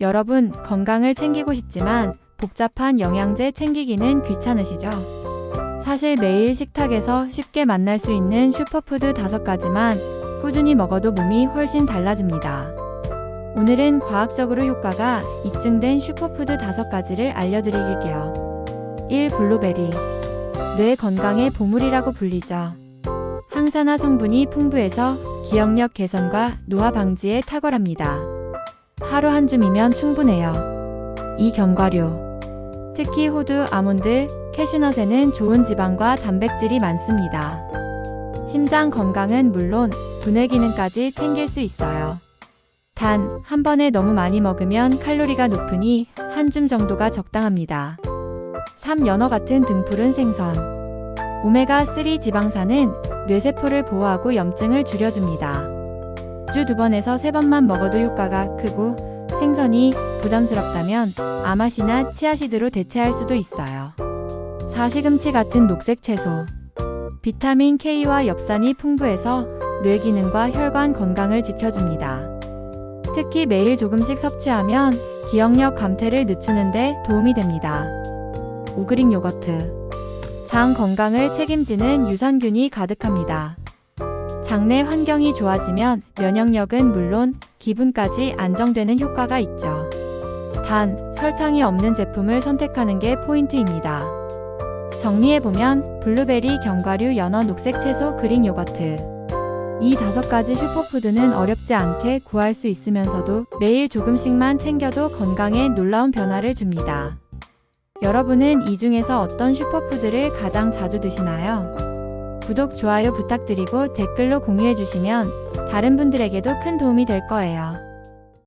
여러분, 건강을 챙기고 싶지만 복잡한 영양제 챙기기는 귀찮으시죠? 사실 매일 식탁에서 쉽게 만날 수 있는 슈퍼푸드 다섯 가지만 꾸준히 먹어도 몸이 훨씬 달라집니다. 오늘은 과학적으로 효과가 입증된 슈퍼푸드 다섯 가지를 알려드릴게요. 1. 블루베리. 뇌 건강의 보물이라고 불리죠. 항산화 성분이 풍부해서 기억력 개선과 노화 방지에 탁월합니다. 하루 한 줌이면 충분해요. 2. 견과류. 특히 호두, 아몬드, 캐슈넛에는 좋은 지방과 단백질이 많습니다. 심장 건강은 물론 두뇌 기능까지 챙길 수 있어요. 단, 한 번에 너무 많이 먹으면 칼로리가 높으니 한 줌 정도가 적당합니다. 3. 연어 같은 등푸른 생선. 오메가3 지방산은 뇌세포를 보호하고 염증을 줄여줍니다. 주 두 번에서 세 번만 먹어도 효과가 크고 생선이 부담스럽다면 아마시나 치아시드로 대체할 수도 있어요. 사시금치 같은 녹색 채소. 비타민 K와 엽산이 풍부해서 뇌 기능과 혈관 건강을 지켜줍니다. 특히 매일 조금씩 섭취하면 기억력 감퇴를 늦추는데 도움이 됩니다. 오그릭 요거트. 장 건강을 책임지는 유산균이 가득합니다. 장내 환경이 좋아지면 면역력은 물론 기분까지 안정되는 효과가 있죠. 단, 설탕이 없는 제품을 선택하는 게 포인트입니다. 정리해보면 블루베리, 견과류, 연어, 녹색 채소, 그릭 요거트. 이 다섯 가지 슈퍼푸드는 어렵지 않게 구할 수 있으면서도 매일 조금씩만 챙겨도 건강에 놀라운 변화를 줍니다. 여러분은 이 중에서 어떤 슈퍼푸드를 가장 자주 드시나요? 구독, 좋아요 부탁드리고 댓글로 공유해주시면 다른 분들에게도 큰 도움이 될 거예요.